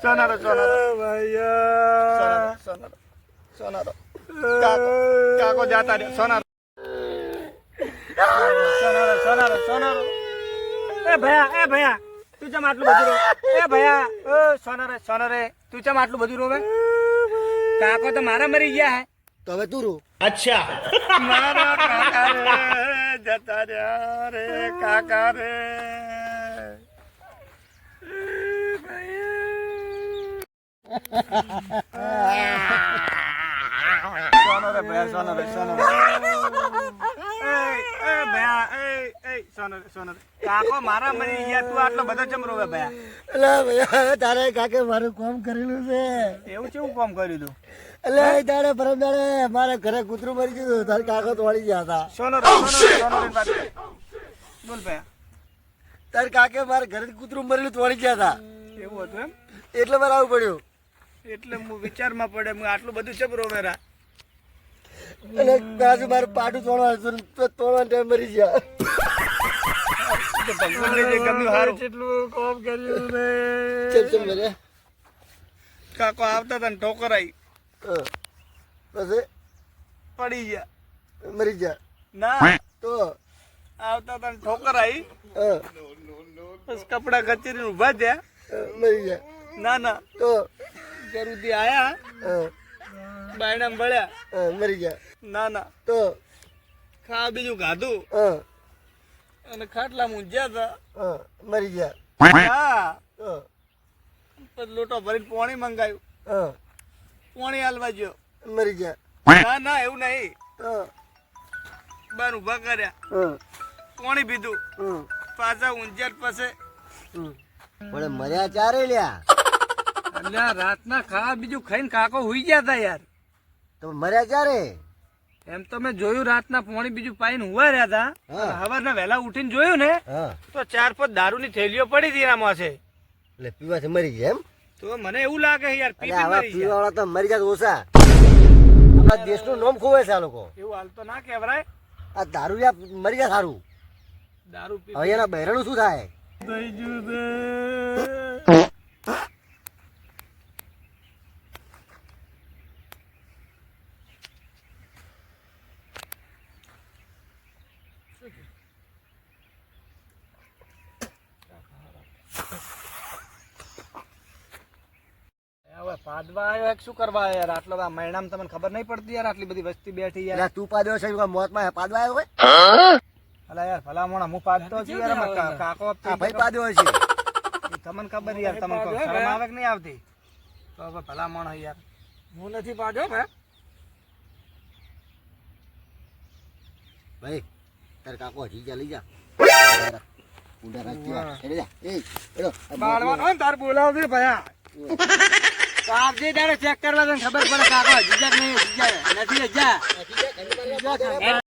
Sonaro, sonaro. Vaya. Sonaro, sonaro. Kako, kako jata dia. Sonaro. Sonaro, sonaro, sonaro. Eh, sonar, eh, sonar તું ચમ આટલું બધું row એ ભયા ઓ સોનારે સોનારે તું ચમ આટલું બધું રોવે કાકો તો મારા મરી ગયા હે તો હવે તું રો મારા કાકા રે જતા રહ્યા રે કાકા રે સોનો રે ભયા સોનો રે સોનો રે એ એ ભયા એ એ સોનો રે સોનો રે કાકો મારા મરી ગયા તું આટલો બધો ચમ રોવે ભયા. તારે કાકે મારું કામ કરેલું છે. એવું કેવું કામ કર્યું તું? એટલે એ પરમ દાડે મારા ઘરે કૂતરું મરી ગયું તારે કાકો તોડી ગયા હતા. સોનો સોનો રે સોનો રે વાત. કર. બોલ ભયા. તારે કાકે મારા ઘરે કૂતરું મરેલું તોડી ગયા હતા. એવું હતું એમ? એટલે મારે આવવું પડ્યું. એટલે હું વિચારમાં પડે હું આટલું બધું ચમ રોવેરા અને પાછું મારું પાટું તોડવાનું તોડવા તોડવાનું ટાઈમ મરી ગયા. તો ભગવાનને જે ગમ્યું હારું. કેટલું કામ કર્યું રે ચલ ચલ મરે કાકો આવતા તને ઠોકર આવી પછી? પડી ગયા. મરી ગયા. ના. તો? આવતા તને ને ઠોકર આવી બસ કપડા કચેરી ઊભા થયા મરી ગયા. ના ના. તો? ઘરુથી આયા. હા, બાયણા મળ્યા હા, મરી ગયા. ના ના. તો? ખા બીજું ખાધું. હા, અને ખાટલા મૂંઝ્યા હતા હા, મરી ગયા. હા. પછી લોટો ભરીને પોણી મંગાવ્યું પાણી પોણી હાલવા ગયો. મરી ગયા. ના ના એવું નહીં. બાર ઊભા કર્યા. પાણી પોણી પીધું. પાછા ઊંઝ્યા પાસે. પણ મર્યા ચારે લ્યા. અલ્યા રાતના ખા બીજું ખાઈને કાકો હુઈ ગયા હતા યાર. તો મર્યા ચારે? એમ તો મેં જોયું રાતના પોણી બીજું પાઈને હુવા રહ્યા હતા. સવારના વહેલા ઉઠીને જોયું ને તો ચાર પાંચ દારૂ ની થેલીઓ પડી હતી એના માસે એટલે પીવાથી મરી ગયા એમ? તો મને એવું લાગે યાર પી આવા મરી પીવા વાળા તો મરી જાય ઓછા. આપણા દેશનું નામ ખોવે છે આ લોકો. એવું હાલ તો ના કહેવાય. આ દારૂ યા મરી જાય સારું. દારૂ પી હવે એના બહેરાનું શું થાય થઈ ગયું છે હવે પાદવા આવ્યો એક શું કરવા યાર? આટલો આ મહિનામાં તમને ખબર નહીં પડતી યાર આટલી બધી વસ્તી બેઠી યાર. તું પાડ્યો છે મોતમાં પાડવા આવ્યો હોય? અલા યાર ભલામણ હું પાડતો છું યાર આમાં કાકો ભાઈ પાડ્યો છે તમને ખબર યાર તમને કોઈ શરમ આવે કે નહીં આવતી? તો હવે ભલામણ યાર. હું નથી પાડ્યો ભાઈ. ભાઈ તારે કાકો હજી જા લઈ જા ઊંડા રાખી જા. હેડે જા. એ. આ બાળવાનો તાર બોલાવજે ભયા કાપજે તારે ચેક કરવા તને ખબર પડે કાકો જીજા કે નહીં જીજા નથી હજા